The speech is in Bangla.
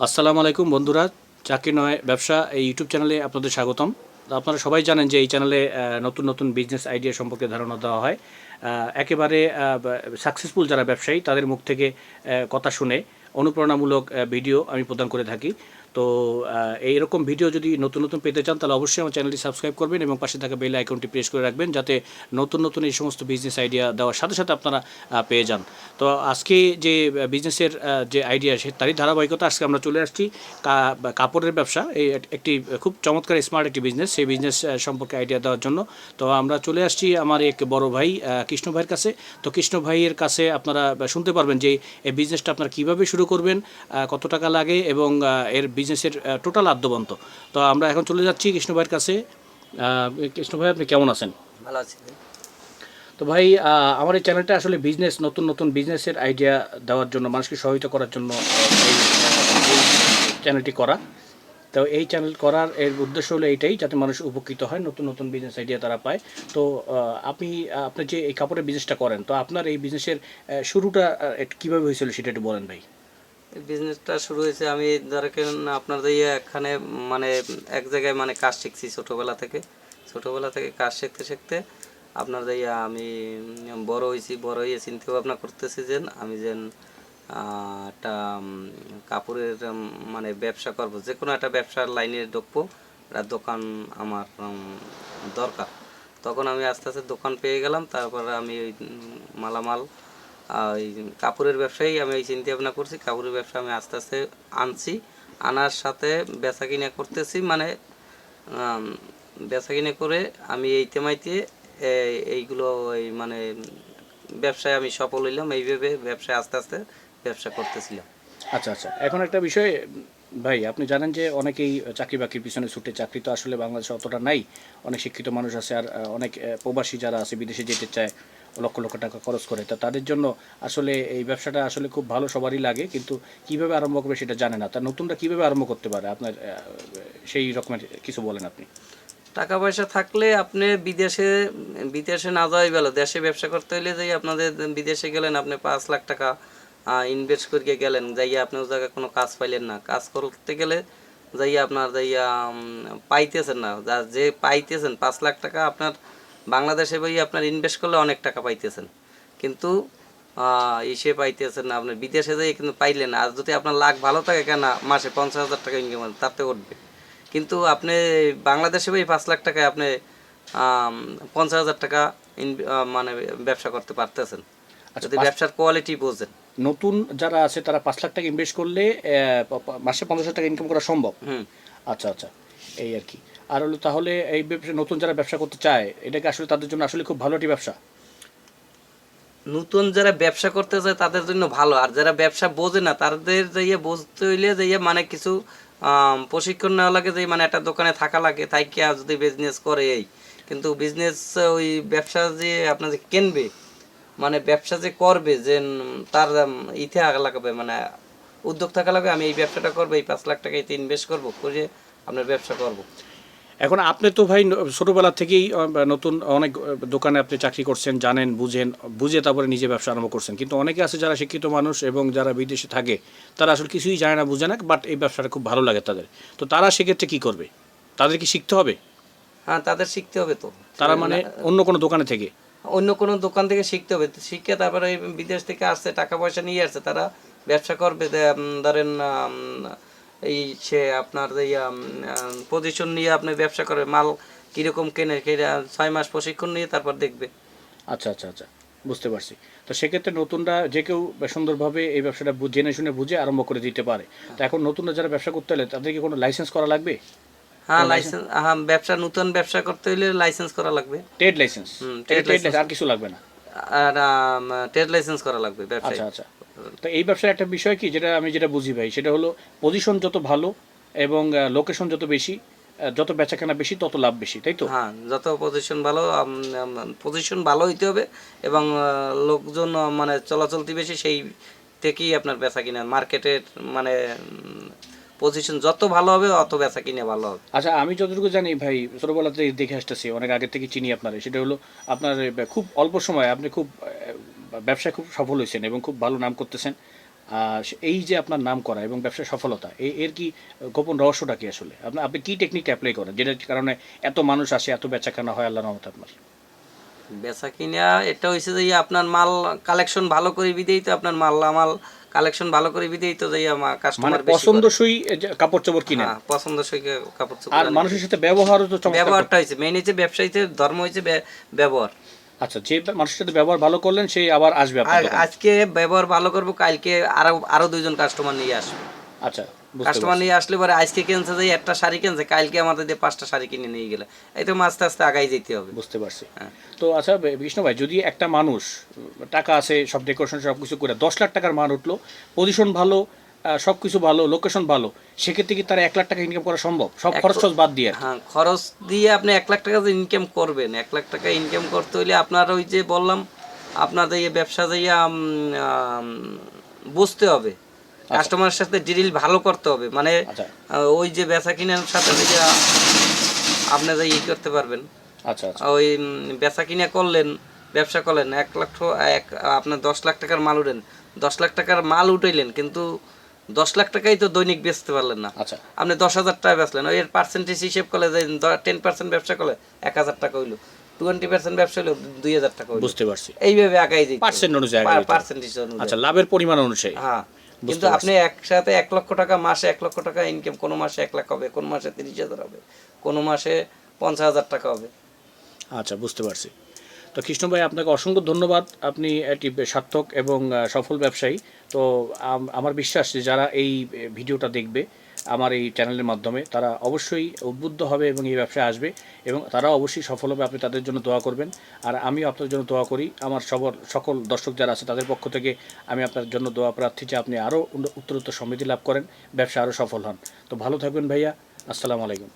আসসালামু আলাইকুম বন্ধুরা, চাকরি নয়, ব্যবসা এই ইউটিউব চ্যানেলে আপনাদের স্বাগতম। আপনারা সবাই জানেন যে এই চ্যানেলে নতুন নতুন বিজনেস আইডিয়া সম্পর্কে ধারণা দেওয়া হয়। একেবারে সাকসেসফুল যারা ব্যবসায়ী, তাদের মুখ থেকে কথা শুনে অনুপ্রেরণামূলক ভিডিও আমি প্রদান করে থাকি। তো এইরকম ভিডিও যদি নতুন নতুন পেতে চান, তাহলে অবশ্যই আমার চ্যানেলটি সাবস্ক্রাইব করবেন এবং পাশে থাকা বেল আইকনটি প্রেস করে রাখবেন, যাতে নতুন নতুন এই সমস্ত বিজনেস আইডিয়া দেওয়ার সাথে সাথে আপনারা পেয়ে যান। তো আজকে যে বিজনেসের যে আইডিয়া সে, তারই ধারাবাহিকতা আজকে আমরা চলে আসছি কাপড়ের ব্যবসা। এই একটি খুব চমৎকার স্মার্ট একটি বিজনেস সেই বিজনেস সম্পর্কে আইডিয়া দেওয়ার জন্য। তো আমরা চলে আসছি আমার এক বড় ভাই কৃষ্ণ ভাইয়ের কাছে। তো কৃষ্ণ ভাইয়ের কাছে আপনারা শুনতে পারবেন যে, এই বিজনেসটা আপনারা কীভাবে শুরু করবেন কত টাকা লাগে এবং এর বিজনেসের টোটাল আদ্যবন্ত। তো আমরা এখন চলে যাচ্ছি কৃষ্ণ ভাইয়ের কাছে। কৃষ্ণ ভাই, আপনি কেমন আছেন? ভালো আছি। তো ভাই আমার এই চ্যানেলটা আসলে বিজনেস নতুন নতুন বিজনেসের আইডিয়া দেওয়ার জন্য, মানুষকে সহায়তা করার জন্য চ্যানেলটি করা। তো এই চ্যানেল করার এর উদ্দেশ্য হলো এইটাই, যাতে মানুষ উপকৃত হয়, নতুন নতুন বিজনেস আইডিয়া তারা পায়। তো আপনি আপনি যে এই কাপড়ের বিজনেসটা করেন, তো আপনার এই বিজনেসের শুরুটা কীভাবে হয়েছিল সেটা একটু বলেন ভাই। বিজনেসটা শুরু হয়েছে, আমি ধরেন আপনার দিয়ে এখানে মানে এক জায়গায় মানে কাজ শিখছি ছোটোবেলা থেকে। ছোটোবেলা থেকে কাজ শিখতে শিখতে আপনার দিয়ে আমি বড় হয়েছি, বড় হয়ে চিন্তা ভাবনা করতেছি যে, আমি যেন একটা কাপড়ের মানে ব্যবসা করব। যে কোনো একটা ব্যবসার লাইনে ঢুকবো, একটা দোকান আমার দরকার। তখন আমি আস্তে আস্তে দোকান পেয়ে গেলাম, তারপরে আমি ওই মালামাল ওই কাপড়ের ব্যবসায়ী আমি এই চিন্তা ভাবনা করছি, কাপড়ের ব্যবসা আমি আস্তে আস্তে আনছি। আনার সাথে বেচা কিনা করতেছি মানে বেচা কিনা করে আমি এই তেমাইতে এইগুলো মানে ব্যবসায় আমি সফল হইলাম, এইভাবে ব্যবসায় আস্তে আস্তে ব্যবসা করতেছিলাম। আচ্ছা আচ্ছা। এখন একটা বিষয়, ভাই, আপনি জানেন যে অনেকেই চাকরি বাকরির পিছনে ছুটে, চাকরি তো আসলে বাংলাদেশে অতটা নাই, অনেক শিক্ষিত মানুষ আছে আর অনেক প্রবাসী যারা আছে, বিদেশে যেতে চায়, লক্ষ লক্ষ টাকা খরচ করে, তা তাদের জন্য আসলে এই ব্যবসাটা আসলে খুব ভালো সবারই লাগে, কিন্তু কীভাবে আরম্ভ করবে সেটা জানে না, তা নতুনটা কীভাবে আরম্ভ করতে পারে? আপনার সেই রকমের কিছু বলেন আপনি। টাকা পয়সা থাকলে আপনি বিদেশে বিদেশে না যাওয়াই ভালো। দেশে ব্যবসা করতে হইলে যাই আপনাদের বিদেশে গেলেন, আপনি পাঁচ লাখ টাকা ইনভেস্ট করিয়ে গেলেন, যাইয়া আপনি ওই জায়গায় কোনো কাজ পাইলেন না। কাজ করতে গেলে যাইয়া আপনার যাইয়া পাইতেছেন না। যা- যে পাইতেছেন, পাঁচ লাখ টাকা আপনার বাংলাদেশে বই আপনার ইনভেস্ট করলে অনেক টাকা পাইতেছেন। কিন্তু ইসে পাইতেছেন না আপনার বিদেশে যাই কিন্তু পাইলেন আর যদি আপনার লাখ ভালো থাকে, কেন মাসে পঞ্চাশ হাজার টাকা ইনকাম তাতে উঠবে। কিন্তু আপনি বাংলাদেশে ভাই পাঁচ লাখ টাকায় আপনি পঞ্চাশ হাজার টাকা মানে ব্যবসা করতে পারতেছেন। আচ্ছা, যদি ব্যবসার কোয়ালিটি বোঝেন। নতুন যারা আছে তারা পাঁচ লাখ টাকা ইনভেস্ট করলে মাসে পঞ্চাশ হাজার টাকা ইনকাম করা সম্ভব? হুম। আচ্ছা আচ্ছা এই আর কি। আর হলো তাহলে এই ব্যবসা নতুন যারা ব্যবসা করতে চায় এটাকে আসলে তাদের জন্য আসলে খুব ভালো একটি ব্যবসা? নতুন যারা ব্যবসা করতে চায় তাদের জন্য ভালো। আর যারা ব্যবসা বোঝে না তাদের যাইয়ে বুঝতে হইলে যাইয়ে মানে কিছু প্রশিক্ষণ নেওয়া লাগে যে মানে একটা দোকানে থাকা লাগে, তাই কি যদি বিজনেস করে এই? কিন্তু বিজনেস ওই ব্যবসা যে আপনার যে কিনবে মানে ব্যবসা যে করবে, যে তার ইতিহাস ইতে আগা লাগাবে মানে উদ্যোগ থাকা লাগবে, আমি এই ব্যবসাটা করব, এই পাঁচ লাখ টাকা ইনভেস্ট করব, করে আপনার ব্যবসা করব। এখন আপনি তো ভাই ছোটবেলা থেকেই নতুন অনেক দোকানে আপনি চাকরি করছেন জানেন বুঝেন বুঝে তারপরে নিজে ব্যবসা আরম্ভ করছেন। কিন্তু অনেকে আছে যারা শিক্ষিত মানুষ এবং যারা বিদেশে থাকে তারা আসলে কিছুই জানে না বুঝে না বাট এই ব্যবসাটা খুব ভালো লাগে তাদের। তো তারা সেক্ষেত্রে কি করবে? তাদের কি শিখতে হবে? হ্যাঁ তাদের শিখতে হবে তো। তারা মানে অন্য কোনো দোকানে থেকে? অন্য কোনো দোকান থেকে শিখতে হবে। শিখে তারপরে বিদেশ থেকে আসছে টাকা পয়সা নিয়ে আসছে তারা ব্যবসা করবে ধরেন এই সে আপনার পজিশন নিয়ে আপনি ব্যবসা করবে মাল কীরকম কেনে ছয় মাস প্রশিক্ষণ নিয়ে তারপর দেখবে। আচ্ছা আচ্ছা আচ্ছা বুঝতে পারছি। তো সেক্ষেত্রে নতুনরা যে কেউ সুন্দরভাবে এই ব্যবসাটা জেনে শুনে বুঝে আরম্ভ করে দিতে পারে। তো এখন নতুনরা যারা ব্যবসা করতে হলে তাদেরকে কোনো লাইসেন্স করা লাগবে? হ্যাঁ লাইসেন্স হ্যাঁ ব্যবসা নতুন ব্যবসা করতে হলে লাইসেন্স করা লাগবে। ট্রেড লাইসেন্স ট্রেড লাইসেন্স আর কিছু লাগবে না? আর ট্রেড লাইসেন্স করা লাগবে ব্যবসায়। আচ্ছা আচ্ছা। তো এই ব্যবসার একটা বিষয় কি যেটা আমি যেটা বুঝি ভাই সেটা হলো পজিশন যত ভালো এবং লোকেশন যত বেশি যত বেচাকেনা বেশি তত লাভ বেশি তাই তো? হ্যাঁ যত পজিশন ভালো পজিশন ভালো হইতে হবে এবং লোকজন মানে চলাচলতি বেশি সেই থেকেই আপনার বেচা কিনা মার্কেটের মানে পজিশন যত ভালো হবে অত বেচা কিনে ভালো হবে। আচ্ছা আমি যতটুকু জানি ভাই ছোটবেলাতে দেখে আসতেছি অনেক আগে থেকে চিনি আপনার সেটা হলো আপনার খুব অল্প সময় আপনি খুব ব্যবসায় খুব সফল হয়েছেন এবং খুব ভালো নাম করতেছেন। এই যে আপনার নাম করা এবং ব্যবসার সফলতা এর কি গোপন রহস্যটা কি আসলে? আপনি আপনি কি টেকনিক অ্যাপ্লাই করেন যেটার কারণে এত মানুষ আসে এত বেচাকেনা হয় আল্লাহ রহমত আপনার? বেচা কিনা এটা হয়েছে যে আপনার মাল কালেকশন ভালো করে বিদেই তো আপনার মাল মাল কালেকশন ভালো করে বিদেই তো যাই আমার মানে কাস্টমার বেশি। পছন্দসই কাপড় চোপড় কিনেন? হ্যাঁ, পছন্দসই কাপড় চোপড় আর মানুষের সাথে ব্যবহারও তো চমৎকার। ব্যবহারটা হয়েছে মেইন হচ্ছে ব্যবসায়ীতে ধর্ম হয়েছে ব্যবহার। আচ্ছা যে মানুষের সাথে ব্যবহার ভালো করলেন সেই আবার আসবে। আজকে ব্যবহার ভালো করব কালকে আরও আরও দুইজন কাস্টমার নিয়ে আসবে। আচ্ছা কাস্টমার নিয়ে আসলে পরে আজকে কিনছে যে একটা শাড়ি কিনছে কালকে আমাদের দিয়ে পাঁচটা শাড়ি কিনে নিয়ে গেলে। এই তো আস্তে আস্তে আগাই যেতে হবে। বুঝতে পারছি। হ্যাঁ। তো আচ্ছা বিষ্ণু ভাই যদি একটা মানুষ টাকা আছে সব ডেকোরেশন সব কিছু করে দশ লাখ টাকার মান উঠল পজিশন ভালো সব কিছু ভালো লোকেশন ভালো সেক্ষেত্রে কি তারা এক লাখ টাকা ইনকাম করা সম্ভব? সব এক- খরচ বাদ দিয়ে হ্যাঁ খরচ দিয়ে আপনি এক লাখ টাকা ইনকাম করবেন এক লাখ টাকা ইনকাম করতে হইলে আপনার ওই যে বললাম আপনাদের এই ব্যবসা যাইয়া বুঝতে হবে। কাস্টমারের সাথে ডিল ভালো করতে হবে। মানে আচ্ছা। ওই যে বেচা কিনার সাথে যে আপনি যে ই করতে পারবেন। আচ্ছা আচ্ছা। ওই বেচা কিনা করলেন ব্যবসা করলেন এক লাখ এক আপনার দশ লাখ টাকার মাল উঠেন। দশ লাখ টাকার মাল উঠাইলেন কিন্তু দশ লাখ টাকাই তো দৈনিক বেচতে পারলেন না। আচ্ছা। আপনি দশ হাজার টাকা বেচলেন এর পার্সেন্টেজ হিসেব করলে যে টেন পার্সেন্ট ব্যবসা করলে এক হাজার টাকা হইল। টোয়েন্টি পার্সেন্ট ব্যবসা হইল দুই হাজার টাকা বুঝতে পারছি। এইভাবে আগাই দিই Percent অনুযায়ী পার্সেন্টেজ আচ্ছা লাভের পরিমাণ অনুযায়ী। হ্যাঁ। কিন্তু আপনি একসাথে এক লক্ষ টাকা মাসে এক লক্ষ টাকা ইনকাম কোনো মাসে এক লাখ হবে কোন মাসে তিরিশ হাজার হবে কোনো মাসে পঞ্চাশ হাজার টাকা হবে। আচ্ছা বুঝতে পারছি। তো কৃষ্ণ ভাই, আপনাকে অসংখ্য ধন্যবাদ। আপনি একটি সার্থক এবং সফল ব্যবসায়ী। তো আমার বিশ্বাস যে যারা এই ভিডিওটা দেখবে আমার এই চ্যানেলের মাধ্যমে, তারা অবশ্যই উদ্বুদ্ধ হবে এবং এই ব্যবসায় আসবে এবং তারা অবশ্যই সফল হবে। আপনি তাদের জন্য দোয়া করবেন। আর আমিও আপনার জন্য দোয়া করি। আমার সবর, সকল দর্শক যারা আছে তাদের পক্ষ থেকে আমি আপনার জন্য দোয়া প্রার্থী যে আপনি আরও উত্তরোত্তর সমৃদ্ধি লাভ করেন, ব্যবসা আরও সফল হন। তো ভালো থাকবেন ভাইয়া। আসসালামু আলাইকুম।